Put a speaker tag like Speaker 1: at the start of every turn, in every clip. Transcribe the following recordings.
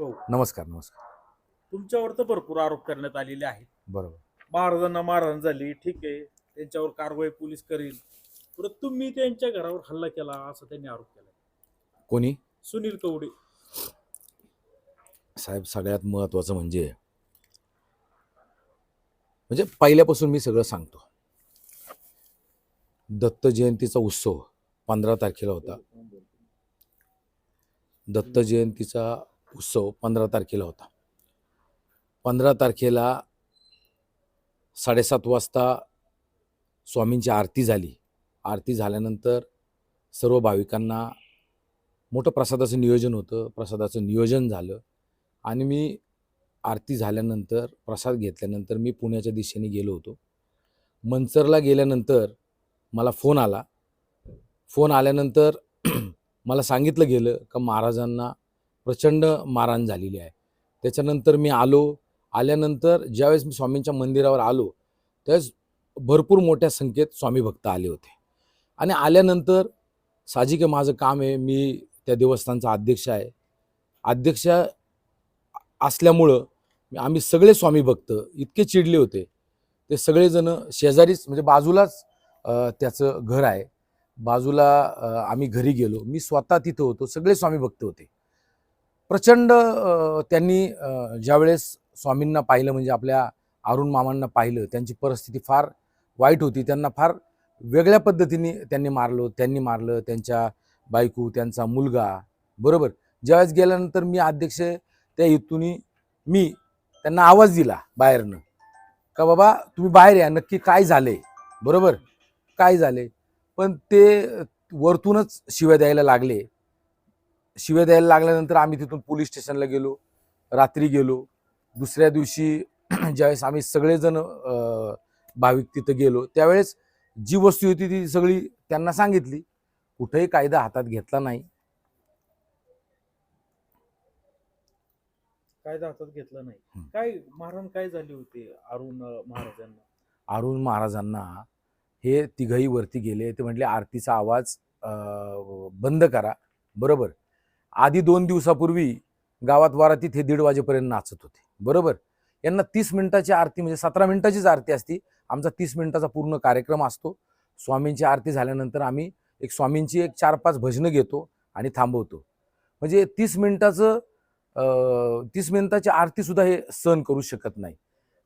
Speaker 1: हो.
Speaker 2: नमस्कार नमस्कार.
Speaker 1: तुमच्यावर तर भरपूर आरोप करण्यात आलेले आहेत.
Speaker 2: बरोबर.
Speaker 1: महाराजांना मारहाण झाली ठीक आहे. त्यांच्यावर कारवाई पोलीस करील. परत तुम्ही त्यांच्या घरावर हल्ला केला असा त्यांनी आरोप केला
Speaker 2: कोणी?
Speaker 1: सुनील कवडे.
Speaker 2: साहेब सगळ्यात महत्त्वाचं म्हणजे म्हणजे पहिल्यापासून मी सगळं सांगतो. दत्त जयंतीचा उत्सव पंधरा तारखेला होता. दत्त जयंतीचा उत्सव पंधरा तारखेला होता. पंधरा तारखेला साडेसात वाजता स्वामींची आरती झाली. आरती झाल्यानंतर सर्व भाविकांना मोठं प्रसादाचं नियोजन होतं. प्रसादाचं नियोजन झालं. आणि मी आरती झाल्यानंतर प्रसाद घेतल्यानंतर मी पुण्याच्या दिशेने गेलो होतो. मंचरला गेल्यानंतर मला फोन आला. फोन आल्यानंतर मला सांगितलं गेलं का महाराजांना प्रचंड मारहाण झालेली आहे. त्याच्यानंतर मी आलो. आल्यानंतर ज्यावेळेस मी स्वामींच्या मंदिरावर आलो त्यावेळेस भरपूर मोठ्या संख्येत स्वामी भक्त आले होते. आणि आल्यानंतर साहजिक आहे माझं काम आहे मी त्या देवस्थानचा अध्यक्ष आहे. अध्यक्ष असल्यामुळं आम्ही सगळे स्वामी भक्त इतके चिडले होते. ते सगळेजण शेजारीच म्हणजे बाजूलाच त्याचं घर आहे. बाजूला आम्ही घरी गेलो. मी स्वतः तिथं होतो. सगळे स्वामी भक्त होते. प्रचंड त्यांनी ज्यावेळेस स्वामींना पाहिलं म्हणजे आपल्या अरुण मामांना पाहिलं त्यांची परिस्थिती फार वाईट होती. त्यांना फार वेगळ्या पद्धतीने त्यांनी मारलं त्यांनी मारलं त्यांच्या बायको त्यांचा मुलगा बरोबर? ज्यावेळेस गेल्यानंतर मी अध्यक्ष त्या हेतून मी त्यांना आवाज दिला बाहेरनं. का बाबा तुम्ही बाहेर या नक्की काय झाले बरोबर? काय झाले पण ते वरतूनच शिव्या द्यायला लागले. शिव्या द्यायला लागल्यानंतर आम्ही तिथून पोलीस स्टेशनला गेलो. रात्री गेलो. दुसऱ्या दिवशी ज्यावेळेस आम्ही सगळेजण भाविक तिथं गेलो त्यावेळेस जी वस्तू होती ती सगळी त्यांना सांगितली. कुठेही कायदा हातात घेतला नाही.
Speaker 1: कायदा हातात घेतला नाही. काय मारहाण काय झाली होती अरुण महाराजांना?
Speaker 2: अरुण महाराजांना हे तिघही वरती गेले. ते म्हटले आरतीचा आवाज बंद करा. बरोबर. आधी दोन दिवसापूर्वी गावात वारातीत हे दीड वाजेपर्यंत नाचत होते. बरोबर? यांना तीस मिनिटाची आरती म्हणजे सतरा मिनिटाचीच आरती असती. आमचा तीस मिनिटाचा पूर्ण कार्यक्रम असतो. स्वामींची आरती झाल्यानंतर आम्ही एक स्वामींची एक चार पाच भजनं घेतो आणि थांबवतो. म्हणजे तीस मिनिटाचं तीस मिनिटाची आरतीसुद्धा हे सहन करू शकत नाही.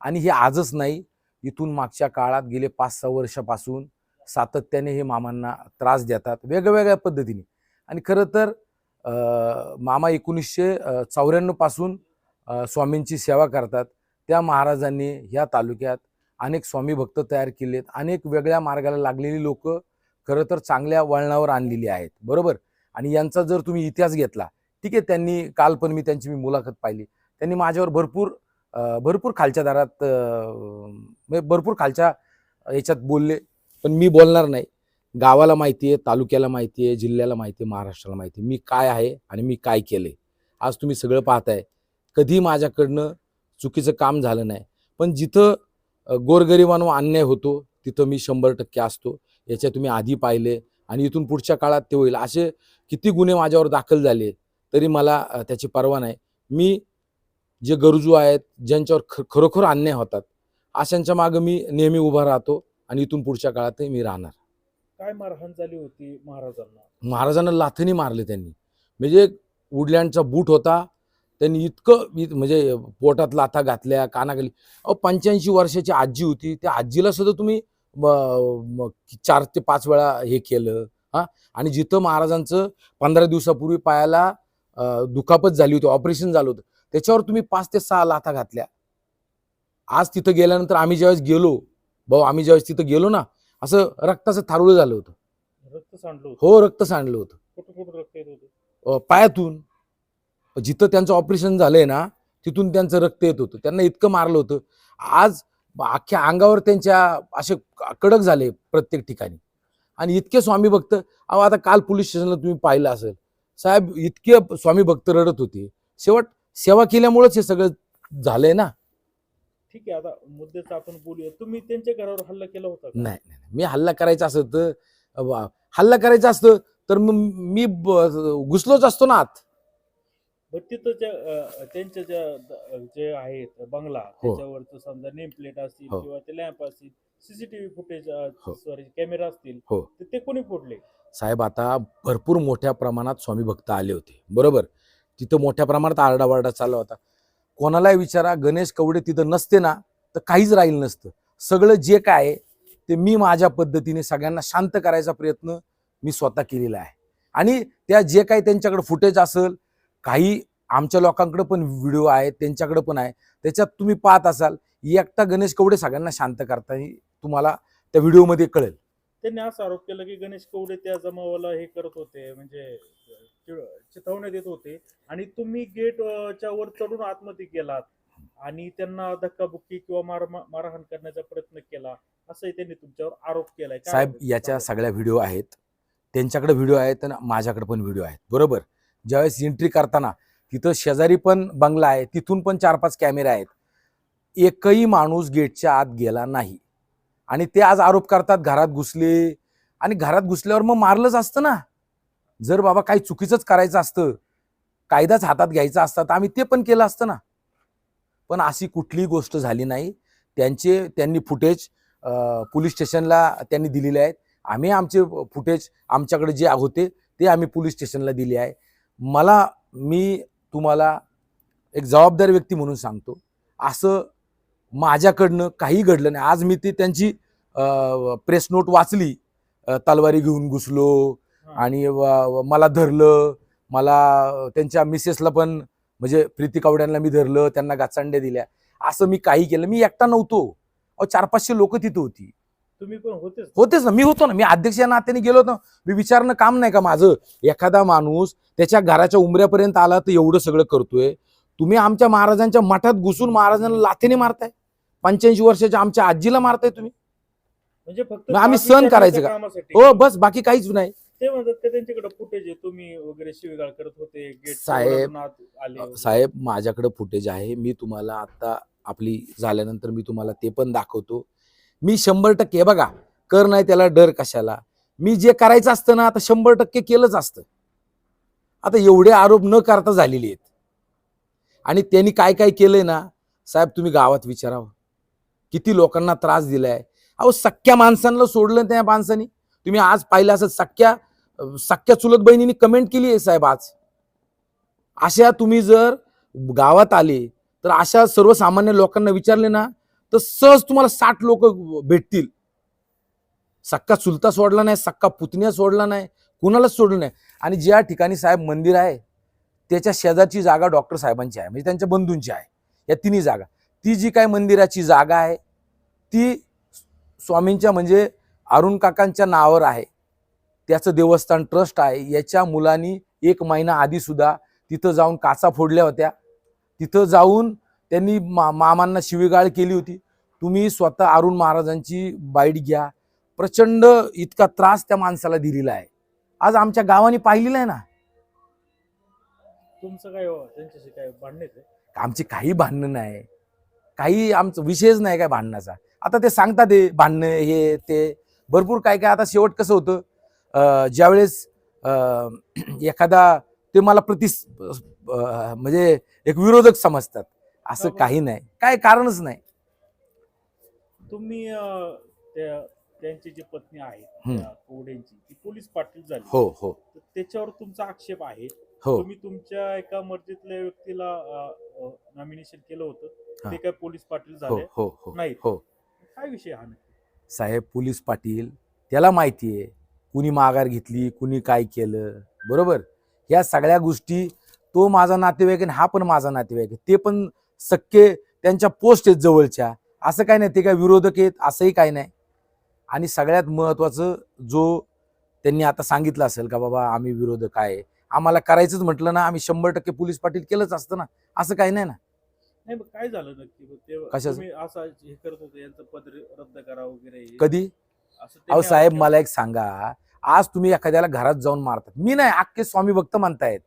Speaker 2: आणि हे आजच नाही. इथून मागच्या काळात गेले पाच सहा वर्षापासून सातत्याने हे मामांना त्रास देतात. वेगवेगळ्या पद्धतीने. आणि खरं तर मामा एकोणीसशे चौऱ्याण्णवपासून स्वामींची सेवा करतात. त्या महाराजांनी ह्या तालुक्यात अनेक स्वामी भक्त तयार केलेत. अनेक वेगळ्या मार्गाला लागलेली लोक खरं तर चांगल्या वळणावर आणलेली आहेत. बरोबर? आणि यांचा जर तुम्ही इतिहास घेतला ठीक आहे त्यांनी काल पण मी त्यांची मी मुलाखत पाहिली. त्यांनी माझ्यावर भरपूर भरपूर खालच्या दारात म्हणजे भरपूर खालच्या याच्यात बोलले. पण मी बोलणार नाही. गावाला माहिती आहे तालुक्याला माहिती आहे जिल्ह्याला माहिती आहे महाराष्ट्राला माहिती आहे. मी काय आहे आणि मी काय केले आज तुम्ही सगळं पाहताय. कधी माझ्याकडनं चुकीचं काम झालं नाही. पण जिथं गोरगरिबांवर अन्याय होतो तिथं मी शंभर टक्के असतो. याच्या तुम्ही आधी पाहिले आणि इथून पुढच्या काळात ते होईल. असे किती गुन्हे माझ्यावर दाखल झाले तरी मला त्याची पर्वा नाही. मी जे गरजू आहेत ज्यांच्यावर ख खरोखर अन्याय होतात अशांच्या मागं मी नेहमी उभा राहतो आणि इथून पुढच्या काळातही मी राहणार.
Speaker 1: काय मारहाण झाली होती महाराजांना?
Speaker 2: महाराजांना लाथणी मारले त्यांनी. म्हणजे वुडलँडचा बूट होता त्यांनी इतकं इत- म्हणजे पोटात लाथा घातल्या कानाखाली अहो पंच्याऐंशी वर्षाची आजी होती त्या आजीला सुद्धा तुम्ही म- म- चार ते पाच वेळा हे केलं हा? आणि जिथं महाराजांचं पंधरा दिवसापूर्वी पायाला अं, दुखापत झाली होती ऑपरेशन झालं होतं त्याच्यावर तुम्ही पाच ते सहा लाथा घातल्या. आज तिथं गेल्यानंतर आम्ही ज्यावेळेस गेलो भाऊ आम्ही ज्यावेळेस तिथं गेलो ना असं रक्ताचं थारुळं झालं होतं.
Speaker 1: रक्त सांडलं होतं.
Speaker 2: हो रक्त सांडलं होतं.
Speaker 1: कुठं कुठं रक्त येत होतं?
Speaker 2: अ, पायातून. जिथं त्यांचं ऑपरेशन झालंय ना तिथून त्यांचं रक्त येत होतं. त्यांना इतकं मारलं होतं. आज अख्ख्या अंगावर त्यांच्या असे कडक झाले प्रत्येक ठिकाणी. आणि इतके स्वामी भक्त अहो आता काल पोलीस स्टेशनला तुम्ही पाहिलं असेल. साहेब इतके स्वामी भक्त रडत होते. शेवट सेवा केल्यामुळेच हे सगळं झालंय ना.
Speaker 1: ठीक आहे आता मुद्द्याचं आपण बोलूया तुम्ही त्यांच्या घरावर हल्ला केला होता का?
Speaker 2: नाही नाही नाही. मी हल्ला करायचा असतं तर अ, हल्ला करायचा असतं तर मग मी ब- घुसलोच असतो ना आत
Speaker 1: मग तिथं ज्या अं, त्यांच्या ज्या द- जे आहेत बंगला
Speaker 2: हो.
Speaker 1: त्याच्यावरचं समजा नेम प्लेट असतील
Speaker 2: हो.
Speaker 1: किंवा ते लॅम्प असतील सीसीटीव्ही फुटेज
Speaker 2: हो.
Speaker 1: सॉरी कॅमेरा असतील
Speaker 2: हो.
Speaker 1: तर ते कोणी फोडले
Speaker 2: साहेब आता भरपूर मोठ्या प्रमाणात स्वामी भक्त आले होते बरोबर तिथं मोठ्या प्रमाणात आरडावारडा चालला होता कोणालाही विचारा गणेश कवडे तिथं नसते ना तर काहीच राहील नसतं. सगळं जे काय आहे ते मी माझ्या पद्धतीने सगळ्यांना शांत करायचा प्रयत्न मी स्वतः केलेला आहे. आणि त्या जे काही त्यांच्याकडे फुटेज असेल काही आमच्या लोकांकडे पण व्हिडिओ आहेत त्यांच्याकडे पण आहे त्याच्यात तुम्ही पाहत असाल एकटा गणेश कवडे सगळ्यांना शांत करताना तुम्हाला त्या व्हिडिओमध्ये कळेल.
Speaker 1: त्यांनी असा आरोप केला की गणेश कवडे त्या जमावाला हे करत होते म्हणजे चिथावण्यात येत होते. आणि तुम्ही गेट अं, च्या वर चढून आतमध्ये गेलात आणि त्यांना धक्काबुक्की किंवा मार मारहाण करण्याचा प्रयत्न केला असंही त्यांनी तुमच्यावर आरोप केलाय.
Speaker 2: साहेब? याच्या
Speaker 1: सांगा.
Speaker 2: सगळ्या व्हिडिओ आहेत. त्यांच्याकडे व्हिडिओ आहेत आणि माझ्याकडे पण व्हिडिओ आहेत. बरोबर? ज्यावेळेस एंट्री करताना तिथं शेजारी पण बंगला आहे तिथून पण चार पाच कॅमेरे आहेत. एकही माणूस गेटच्या आत गेला नाही. आणि ते आज आरोप करतात घरात घुसले. आणि घरात घुसल्यावर मग मारलंच असतं ना. जर बाबा काही चुकीचंच करायचं असतं कायदाच हातात घ्यायचा असता तर आम्ही ते पण केलं असतं ना. पण अशी कुठलीही गोष्ट झाली नाही. त्यांचे त्यांनी फुटेज पोलीस स्टेशनला त्यांनी दिलेले आहेत. आम्ही आमचे फुटेज आमच्याकडे जे होते ते आम्ही पोलीस स्टेशनला दिले आहे. मला मी तुम्हाला एक जबाबदार व्यक्ती म्हणून सांगतो. असं माझ्याकडनं काही घडलं नाही. आज मी ती त्यांची प्रेस नोट वाचली. तलवारी घेऊन घुसलो. आणि मला धरलं. मला त्यांच्या मिसेसला पण म्हणजे प्रीती कावड्यांना मी धरलं. त्यांना गाचांड्या दिल्या. असं मी काही केलं. मी एकटा नव्हतो. अहो चार पाचशे लोक तिथं होती.
Speaker 1: तुम्ही पण होतेच.
Speaker 2: होतेच ना. मी होतो ना. मी अध्यक्ष या नात्याने गेलो होतो. मी विचारणं काम नाही का माझं? एखादा माणूस त्याच्या घराच्या उमऱ्यापर्यंत आला तर एवढं सगळं करतोय. तुम्ही आमच्या महाराजांच्या मठात घुसून महाराजांना लाथेने मारताय? पंच्याऐंशी वर्षाच्या आमच्या आजीला मारताय तुम्ही.
Speaker 1: म्हणजे फक्त
Speaker 2: मग आम्ही सहन करायचं का?
Speaker 1: कामासाठी.
Speaker 2: हो बस बाकी काहीच नाही.
Speaker 1: ते म्हणतात का त्यांच्याकडे फुटेज आहे तुम्ही वगैरे शिवीगाळ करत होते गेट
Speaker 2: साहेब,
Speaker 1: आले वगैरे.
Speaker 2: साहेब माझ्याकडे फुटेज आहे मी तुम्हाला आता आपली झाल्यानंतर मी तुम्हाला ते पण दाखवतो. मी शंभर टक्के हे बघा कर नाही त्याला डर कशाला. मी जे करायचं असतं ना आता शंभर टक्के केलंच असतं. आता एवढे आरोप न करता झालेले आहेत. आणि त्यांनी काय काय केलंय ना साहेब तुम्ही गावात विचारावं. किती लोकांना त्रास दिलाय? अहो सख्या माणसांना सोडलं त्या माणसानी. तुम्ही आज पाहिलं असं सख्या सख्या चुलत बहिणीने कमेंट केली आहे साहेब आज. अशा तुम्ही जर गावात आले तर अशा सर्वसामान्य लोकांना विचारले ना तर सहज तुम्हाला साठ लोक भेटतील. सक्का चुलता सोडला नाही सक्का पुतण्या सोडला नाही कुणालाच सोडलं नाही. आणि ज्या ठिकाणी साहेब मंदिर आहे त्याच्या शेजारची जागा डॉक्टर साहेबांची आहे म्हणजे त्यांच्या बंधूंची आहे. या तिन्ही जागा. ती जी काय मंदिराची जागा आहे ती स्वामींच्या म्हणजे अरुण काकांच्या नावावर आहे. त्याचं देवस्थान ट्रस्ट आहे. याच्या मुलांनी एक महिना आधी सुद्धा तिथं जाऊन काचा फोडल्या होत्या. तिथं जाऊन त्यांनी मा मामांना शिवीगाळ केली होती. तुम्ही स्वतः अरुण महाराजांची बाईट घ्या. प्रचंड इतका त्रास त्या माणसाला दिलेला आहे. आज आमच्या गावाने पाहिलेलं आहे ना.
Speaker 1: तुमचं काय हो, त्यांच्याशी काय भांडणेच आहे
Speaker 2: आमची काही भांडणं नाही. काही आमचं विषयच नाही काय भांडणाचा. आता ते सांगतात ते भांडणं हे ते. भरपूर काय काय आता शेवट कसं होतं ज्यावेळेस एखादा ते मला प्रति म्हणजे एक विरोधक समजतात. असं? काही नाही. काय कारणच नाही.
Speaker 1: तुम्ही त्यांची जी पत्नी आहे कवडेंची ती पोलीस पाटील झाली.
Speaker 2: हो हो.
Speaker 1: त्याच्यावर तुमचा आक्षेप आहे.
Speaker 2: हो.
Speaker 1: तुम्ही तुमच्या एका मर्जीतल्या व्यक्तीला नॉमिनेशन केलं होतं.
Speaker 2: हा.
Speaker 1: ते काय पोलीस पाटील
Speaker 2: हो
Speaker 1: झाले
Speaker 2: हो हो
Speaker 1: नाही
Speaker 2: हो.
Speaker 1: काय विषय हा
Speaker 2: साहेब पोलीस पाटील त्याला माहिती आहे. कुणी माघार घेतली कुणी काय केलं बरोबर? ह्या सगळ्या गोष्टी तो माझा नातेवाईक आणि हा पण माझा नातेवाईक आहे. ते पण सक्के त्यांच्या पोस्ट आहेत जवळच्या. असं काय नाही ते काय विरोधक आहेत असंही काय नाही. आणि सगळ्यात महत्त्वाचं जो त्यांनी आता सांगितलं असेल का बाबा आम्ही विरोधक आहे. आम्हाला करायचंच म्हटलं ना आम्ही शंभर टक्के पोलीस पाटील केलंच असतं ना. असं काही नाही ना.
Speaker 1: नाही मग काय झालं नक्की? मग ते
Speaker 2: कशाचं?
Speaker 1: तुम्ही असं हे करत होते यांचं पद रद्द करा वगैरे.
Speaker 2: कधी?
Speaker 1: असं
Speaker 2: अहो साहेब मला एक सांगा. आज तुम्ही एखाद्याला घरात जाऊन मारतात. मी नाही अख्खे स्वामी भक्त म्हणतायत.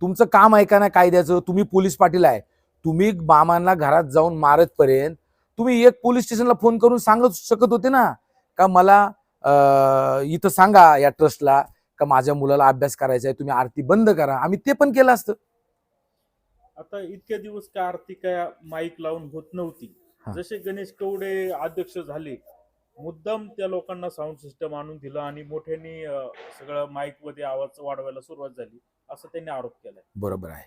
Speaker 2: तुमचं काम ऐका ना कायद्याचं? तुम्ही पोलीस पाटील आहे. तुम्ही मामांना घरात जाऊन मारत पर्यंत तुम्ही एक पोलीस स्टेशनला फोन करून सांगत शकत होते ना. का मला अं, इथं सांगा या ट्रस्टला. का माझ्या मुलाला अभ्यास करायचा आहे तुम्ही आरती बंद करा. आम्ही ते पण केलं असतं.
Speaker 1: आता इतक्या दिवस काय आरती काय माईक लावून होत नव्हती?
Speaker 2: हा.
Speaker 1: जसे गणेश कवडे अध्यक्ष झाले मुद्दाम त्या लोकांना साऊंड सिस्टम आणून दिलं आणि मोठ्याने अं, सगळं माईकमध्ये आवाज वाढवायला सुरुवात झाली असं त्यांनी आरोप केलाय.
Speaker 2: बरोबर आहे.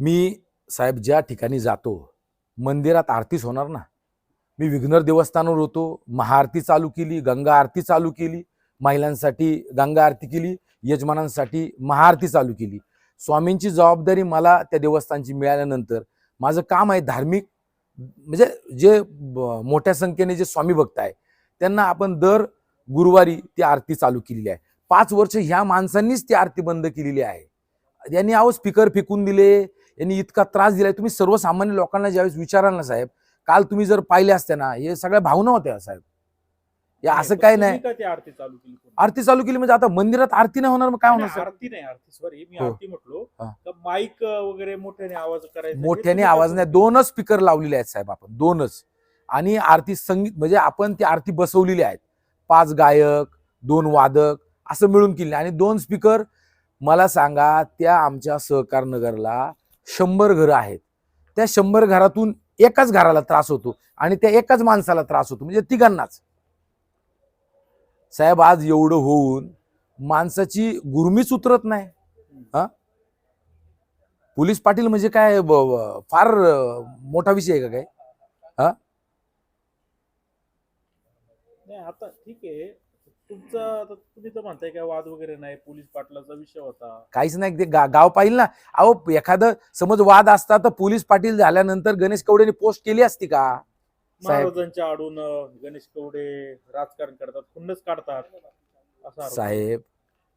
Speaker 2: मी साहेब ज्या ठिकाणी जातो मंदिरात आरतीच होणार ना. मी विघ्नर देवस्थानावर होतो महाआरती चालू केली गंगा आरती चालू केली. महिलांसाठी गंगा आरती केली यजमानांसाठी महाआरती चालू केली. स्वामींची जबाबदारी मला त्या देवस्थानची मिळाल्यानंतर माझं काम आहे धार्मिक म्हणजे जे ब- मोठ्या संख्येने जे स्वामी भक्त आहे त्यांना आपण दर गुरुवारी ती आरती चालू केलेली आहे. पाच वर्ष ह्या माणसांनीच ती आरती बंद केलेली आहे. यांनी अहो स्पीकर फेकून दिले यांनी इतका त्रास दिलाय. तुम्ही सर्वसामान्य लोकांना ज्यावेळेस विचाराल ना साहेब काल तुम्ही जर पाहिले असते ना हे सगळ्या भावना होत्या साहेब. या असं काय नाही.
Speaker 1: का ती आरती चालू केली?
Speaker 2: आरती चालू केली म्हणजे आता मंदिरात आरती नाही होणार मग काय होणार
Speaker 1: नाही,
Speaker 2: सर?
Speaker 1: आरती नाही आरती सॉरी मी
Speaker 2: हो.
Speaker 1: आरती म्हटलो.
Speaker 2: हा.
Speaker 1: का माईक वगैरे मोठ्याने आवाज करायचा
Speaker 2: मोठ्याने आवाज नाही दोनच स्पीकर लावलेले आहेत साहेब आपण दोनच. आणि आरती संगीत म्हणजे आपण ती आरती बसवलेली आहेत. पाच गायक दोन वादक असं मिळून केले. आणि दोन स्पीकर मला सांगा त्या आमच्या सहकार नगरला शंभर घरं आहेत. त्या शंभर घरातून एकाच घराला त्रास होतो आणि त्या एकाच माणसाला त्रास होतो म्हणजे तिघांनाच. साहेब आज एवढं होऊन माणसाची गुरमीच उतरत नाही. हा? पोलीस पाटील म्हणजे काय फार मोठा विषय आहे का काय?
Speaker 1: नाही आता ठीक आहे. तुमचा आता तुम्ही तर म्हणताय काय वाद वगैरे नाही पोलीस पाटलाचा विषय होता.
Speaker 2: काहीच नाही ते गा- गाव पाहिजे ना. अहो एखादं समज वाद असता तर पोलीस पाटील झाल्यानंतर गणेश कवडेने पोस्ट केली असती का?
Speaker 1: महाराजांच्या आडून गणेश कवडे राजकारण करतात खुन्नच काढतात असा आरोप.
Speaker 2: साहेब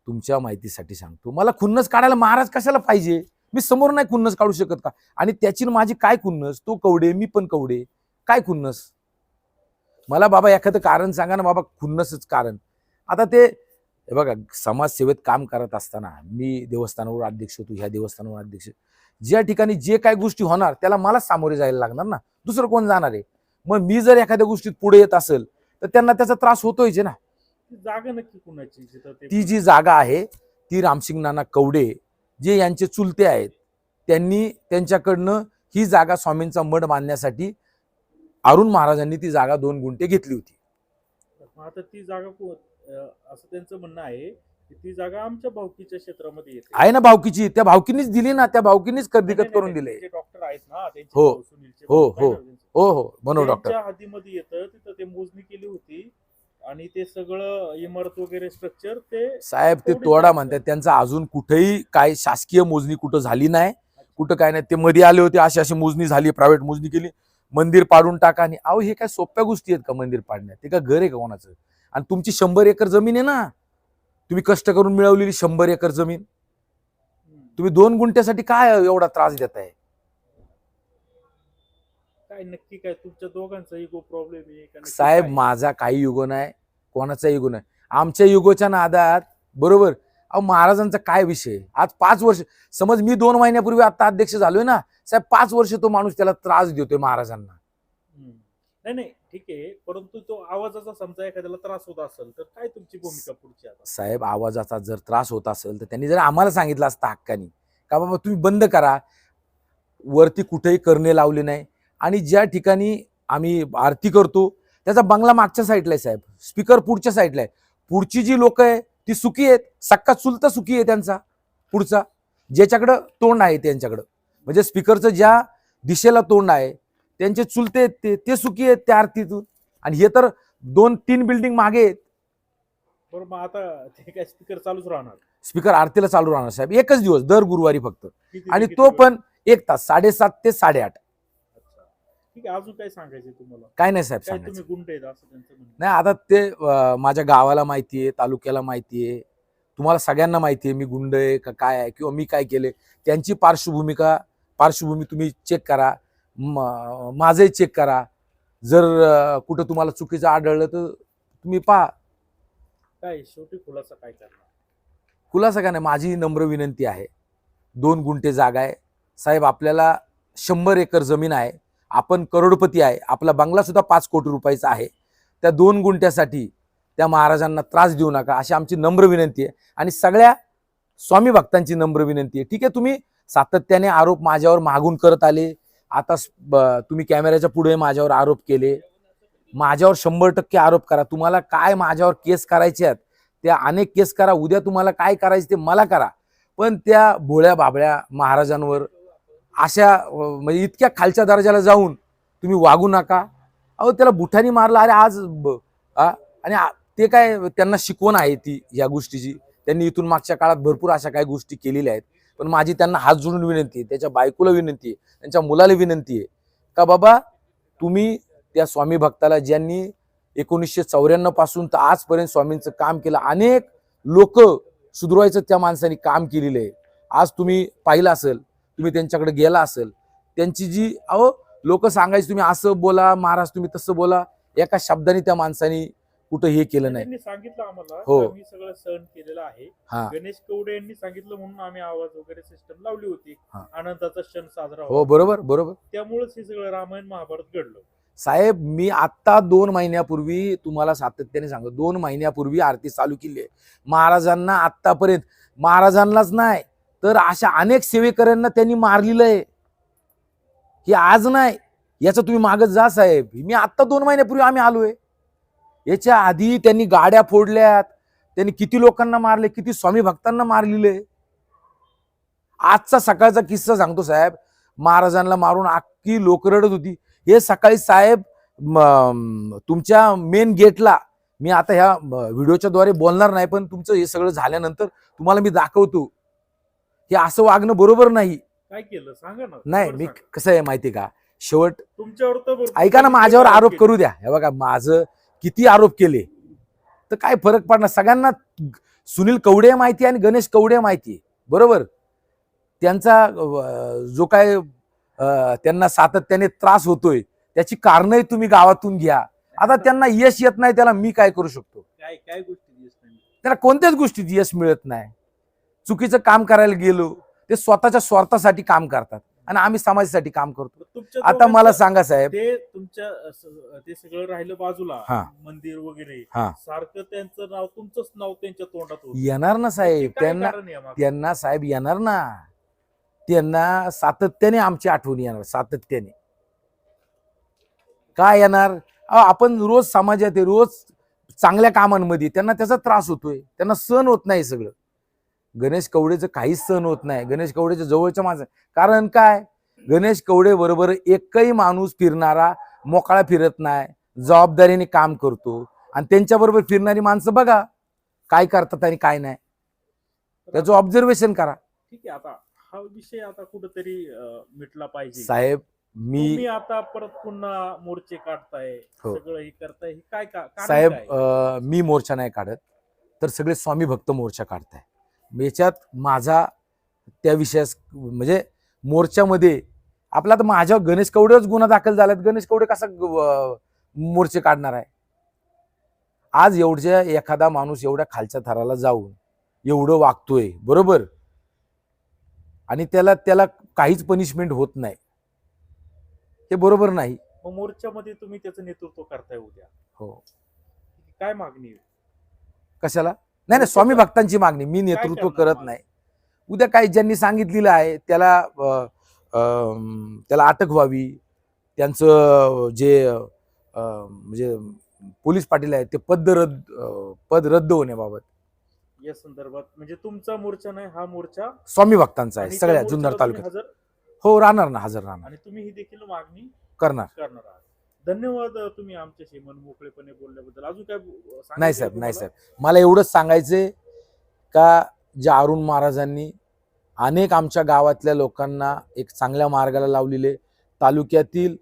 Speaker 2: तुमच्या माहितीसाठी सांगतो. मला खुन्नस काढायला महाराज कशाला पाहिजे? मी समोर नाही खुन्नस काढू शकत का? आणि त्याची न माझी काय खुन्नस? तो कवडे मी पण कवडे. काय खुन्नस? मला बाबा एखादं कारण सांगा ना बाबा खुन्नसच कारण. आता ते हे बघा समाजसेवेत काम करत असताना मी देवस्थानावर अध्यक्ष होतो ह्या देवस्थानावर अध्यक्ष. ज्या ठिकाणी जे काय गोष्टी होणार त्याला मलाच सामोरे जायला लागणार ना. दुसरं कोण जाणार आहे? मग मी जर एखाद्या गोष्टीत पुढे येत असेल तर त्यांना त्याचा त्रास होतोय ना.
Speaker 1: जागा नक्की कुणाची ते
Speaker 2: जी जागा आहे ती रामसिंग नाना कवडे जे यांचे चुलते आहेत त्यांनी त्यांच्याकडनं ही जागा स्वामींचा मठ बांधण्यासाठी अरुण महाराजांनी ती जागा दोन गुंठे घेतली होती.
Speaker 1: आता ती जागा असं त्यांचं म्हणणं आहे ती जागा आमच्या भावकीच्या क्षेत्रामध्ये येते
Speaker 2: आहे ना भावकीची त्या भावकीनीच दिली ना त्या भावकीनीच
Speaker 1: नाही,
Speaker 2: करून दिले
Speaker 1: डॉक्टर आहेत ना त्यांचे
Speaker 2: हो.
Speaker 1: सुनीलचे
Speaker 2: हो,
Speaker 1: भाऊ, काय
Speaker 2: हो.
Speaker 1: नाव त्यांचं?
Speaker 2: हो हो म्हणून डॉक्टर
Speaker 1: त्यांच्या हद्दीमध्ये येतं तिथं ते मोजणी केली होती आणि ते सगळं इमारत वगैरे स्ट्रक्चर ते
Speaker 2: साहेब ते
Speaker 1: तेवढी
Speaker 2: तोडा. म्हणतात त्यांचं अजून कुठेही काय शासकीय मोजणी कुठं झाली नाही कुठं काय नाही ते मध्ये आले होते अशी अशी मोजणी झाली प्रायव्हेट मोजणी केली मंदिर पाडून टाका आणि अहो हे काय सोप्या गोष्टी आहेत का मंदिर पाडण्यात ते का घर आहे का कोणाचं आणि तुमची शंभर एकर जमीन आहे ना तुम्ही कष्ट करून मिळवलेली शंभर एकर जमीन. तुम्ही दोन गुंठ्यासाठी काय एवढा त्रास देत आहे
Speaker 1: काय नक्की काय? तुमच्या दोघांचा इगो प्रॉब्लेम आहे. का नक्की
Speaker 2: साहेब
Speaker 1: काय?
Speaker 2: माझा काही युगो नाही कोणाचा युगो नाही. आमच्या युगोच्या नादात बरोबर? अहो महाराजांचा काय विषय? आज पाच वर्ष समज मी दोन महिन्यापूर्वी आता अध्यक्ष झालोय ना साहेब पाच वर्ष तो माणूस त्याला त्रास देतोय महाराजांना.
Speaker 1: हम्म. नाही नाही. ठीक आहे परंतु तो आवाजाचा समजा एखाद्याला त्रास होत असेल तर काय तुमची भूमिका पुढची आता?
Speaker 2: साहेब आवाजाचा जर त्रास होत असेल तर त्यांनी जर आम्हाला सांगितलं असतं हक्कानी का बाबा तुम्ही बंद करा वरती कुठेही करणे लावले नाही आणि ज्या ठिकाणी आम्ही आरती करतो त्याचा बंगला मागच्या साईडला आहे साहेब स्पीकर पुढच्या साईडला आहे. पुढची जी लोक आहे ती सुखी आहेत सक्का चुलता सुखी आहे त्यांचा पुढचा ज्याच्याकडं तोंड आहे त्यांच्याकडं. म्हणजे स्पीकरचं ज्या दिशेला तोंड आहे त्यांचे चुलते आहेत ते ते सुखी आहेत त्या आरतीतून. आणि हे तर दोन तीन बिल्डिंग मागे आहेत.
Speaker 1: बरं मग आता ते काय स्पीकर चालूच राहणार.
Speaker 2: स्पीकर आरतीला चालू राहणार साहेब. एकच दिवस दर गुरुवारी फक्त.
Speaker 1: किती
Speaker 2: आणि
Speaker 1: ते
Speaker 2: पण एक तास साडेसात ते साडेआठ.
Speaker 1: वेळ? अच्छा. ठीक आहे अजून काय सांगायचं तुम्हाला?
Speaker 2: काय नाही साहेब
Speaker 1: काय
Speaker 2: सांगायचं.
Speaker 1: तुम्ही गुंड आहेत असं त्यांचं म्हणणं.
Speaker 2: नाही आता ते अं, माझ्या गावाला माहिती आहे तालुक्याला माहिती आहे. तुम्हाला सगळ्यांना माहिती आहे मी गुंड आहे का काय आहे किंवा मी काय केले त्यांची पार्श्वभूमिका पार्श्वभूमी तुम्ही चेक करा. माझंही चेक करा. जर कुठं तुम्हाला चुकीचं आढळलं तर तुम्ही पहा.
Speaker 1: काय शेवटी खुलासा काय करणार?
Speaker 2: खुलासा का नाही? माझी नम्र विनंती आहे. दोन गुंठे जागा आहे. साहेब आपल्याला शंभर एकर जमीन आहे. आपण करोडपती आहे. आपला बंगला सुद्धा पाच कोटी रुपयाचा आहे. त्या दोन गुंठ्यासाठी त्या महाराजांना त्रास देऊ नका अशी आमची नम्र विनंती आहे. आणि सगळ्या स्वामी भक्तांची नम्र विनंती आहे. ठीक आहे तुम्ही सातत्याने आरोप माझ्यावर मागून करत आले. आता ब- तुम्ही कॅमेऱ्याच्या पुढे माझ्यावर आरोप केले. माझ्यावर शंभर टक्के आरोप करा. तुम्हाला काय माझ्यावर केस करायचे आहेत? त्या अनेक केस करा. उद्या तुम्हाला काय करायचे ते मला करा. पण त्या भोळ्या बाबळ्या महाराजांवर अशा म्हणजे इतक्या खालच्या दर्जाला जाऊन तुम्ही वागू नका. अहो त्याला बुठानी मारला. अरे आज ब- आणि ते काय त्यांना शिकवण आहे ती या गोष्टीची. त्यांनी इथून मागच्या काळात भरपूर अशा काही गोष्टी केलेल्या आहेत. पण माझी त्यांना हात जोडून विनंती आहे त्याच्या बायकोला विनंती आहे त्यांच्या मुलाला विनंती आहे. का बाबा तुम्ही त्या स्वामी भक्ताला ज्यांनी एकोणीसशे चौऱ्याण्णवपासून तर आजपर्यंत स्वामींचं काम केलं अनेक लोक सुधरवायचं त्या माणसाने काम केलेलं आहे. आज तुम्ही पाहिलं असेल तुम्ही त्यांच्याकडे गेला असेल त्यांची जी अहो लोक सांगायची तुम्ही असं बोला महाराज तुम्ही तसं बोला. एका शब्दाने त्या माणसाने कुठं हे केलं नाही.
Speaker 1: त्यांनी सांगितलं आम्हाला
Speaker 2: हो.
Speaker 1: आम्ही सगळं सहन केलेलं आहे.
Speaker 2: हा.
Speaker 1: गणेश कवडे यांनी सांगितलं म्हणून आम्ही आवाज वगैरे सिस्टम लावली होती.
Speaker 2: हा.
Speaker 1: आनंदाचा क्षण साजरा
Speaker 2: हो
Speaker 1: होता.
Speaker 2: बरोबर बरोबर.
Speaker 1: त्यामुळेच हे सगळं रामायण महाभारत घडलं.
Speaker 2: साहेब मी आत्ता दोन महिन्यापूर्वी तुम्हाला सातत्याने सांगतो. दोन महिन्यापूर्वी आरती चालू केली आहे. महाराजांना आत्तापर्यंत महाराजांनाच नाही तर अशा अनेक सेवेकऱ्यांना त्यांनी मारलेलं आहे. की आज नाही याचं तुम्ही मागत जा साहेब. मी आत्ता दोन महिन्यापूर्वी आम्ही आलोय. याच्या आधी त्यांनी गाड्या फोडल्यात. त्यांनी किती लोकांना मारले किती स्वामी भक्तांना मारलेले. आजचा सकाळचा किस्सा सांगतो साहेब. महाराजांना मारून अख्खी लोक रडत होती. हे सकाळी साहेब तुमच्या मेन गेटला मी आता ह्या व्हिडिओच्या द्वारे बोलणार नाही पण तुमचं हे सगळं झाल्यानंतर तुम्हाला मी दाखवतो. हे असं वागणं बरोबर नाही.
Speaker 1: काय केलं? सांगा ना.
Speaker 2: नाही मी. कसं आहे माहिती का? शेवट
Speaker 1: तुमच्यावर
Speaker 2: ऐका ना माझ्यावर
Speaker 1: आरोप.
Speaker 2: करू द्या. हे बघा माझं किती आरोप केले? तर काय फरक पडणार? सगळ्यांना सुनील कवडे माहिती आणि गणेश कवडे माहिती बरोबर? त्यांचा जो काय त्यांना सातत्याने त्रास होतोय त्याची कारणही तुम्ही गावातून घ्या. आता त्यांना यश येत नाही त्याला मी काय करू शकतो?
Speaker 1: काय काय गोष्टी दिसत नाही
Speaker 2: त्याला कोणत्याच गोष्टीत यश मिळत नाही. चुकीचं काम करायला गेलो ते स्वतःच्या स्वार्थासाठी काम करतात. आणि आम्ही समाजासाठी काम करतो आता मला सांगा साहेब
Speaker 1: ते तुमच्या असं- ते सगळं राहिलं बाजूला. मंदिर वगैरे. सारखं त्यांचं नाव तुमचंच नाव त्यांच्या तोंडात.
Speaker 2: येणार ना साहेब त्यांना? त्यांना साहेब येणार ना त्यांना सातत्याने आमची आठवण येणार सातत्याने काय येणार आपण रोज समाजात रोज चांगल्या कामांमध्ये त्यांना त्याचा त्रास होतोय त्यांना सण होत नाही सगळं गणेश कवडेचं काहीच सण होत नाही. गणेश कवडेच्या जवळच्या माणसं कारण काय? गणेश कवडे बरोबर एकही माणूस फिरणारा मोकळा फिरत नाही. जबाबदारीने काम करतो. आणि त्यांच्याबरोबर फिरणारी माणसं बघा काय करतात आणि काय नाही. त्याचं ऑब्झर्वेशन करा.
Speaker 1: ठीक आहे आता हा विषय आता कुठंतरी मिटला पाहिजे.
Speaker 2: साहेब मी
Speaker 1: आता परत पुन्हा मोर्चे काढताय
Speaker 2: हो.
Speaker 1: सगळं हे करताय काय
Speaker 2: साहेब मी मोर्चा नाही काढत तर सगळे स्वामी भक्त मोर्चा काढताय. याच्यात माझा त्या विषयास म्हणजे मोर्चामध्ये आपला तर माझ्या गणेश कवडेच गुन्हा दाखल झालात. गणेश कवडे कसा मोर्चे काढणार आहे? आज एवढ्या एखादा माणूस एवढ्या खालच्या थराला जाऊन एवढं वागतोय बरोबर? आणि त्याला त्याला काहीच पनिशमेंट होत नाही. हे बरोबर नाही.
Speaker 1: मोर्चामध्ये तुम्ही त्याचं नेतृत्व करताय उद्या.
Speaker 2: हो.
Speaker 1: काय मागणी?
Speaker 2: कशाला? नाही नाही स्वामी भक्तांची मागणी मी नेतृत्व करत? नाही. उद्या काही ज्यांनी सांगितलेलं आहे त्याला त्याला अटक व्हावी. त्यांचं जे म्हणजे पोलीस पाटील आहेत ते पद रद्द पद रद्द होण्याबाबत.
Speaker 1: या संदर्भात म्हणजे तुमचा मोर्चा नाही हा मोर्चा?
Speaker 2: स्वामी भक्तांचा आहे सगळ्या जुन्नर तालुक्यात हो राहणार ना हजर राहणार.
Speaker 1: आणि तुम्ही ही देखील मागणी
Speaker 2: करणार.
Speaker 1: करणार आहात. धन्यवाद तुम्ही आमच्याशी मन मोकळेपणे बोलल्याबद्दल. अजून काय
Speaker 2: नाही साहेब नाही? साहेब. मला एवढंच सांगायचंय का ज्या अरुण महाराजांनी अनेक आमच्या गावातल्या लोकांना एक चांगल्या मार्गाला लावलेले तालुक्यातील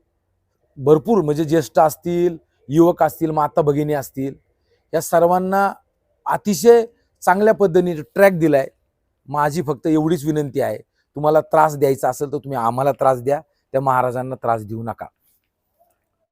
Speaker 2: भरपूर म्हणजे ज्येष्ठ असतील युवक असतील माता भगिनी असतील या सर्वांना अतिशय चांगल्या पद्धतीने ट्रॅक दिलाय. माझी फक्त एवढीच विनंती आहे तुम्हाला त्रास द्यायचा असेल तर तुम्ही आम्हाला त्रास द्या त्या महाराजांना त्रास देऊ नका.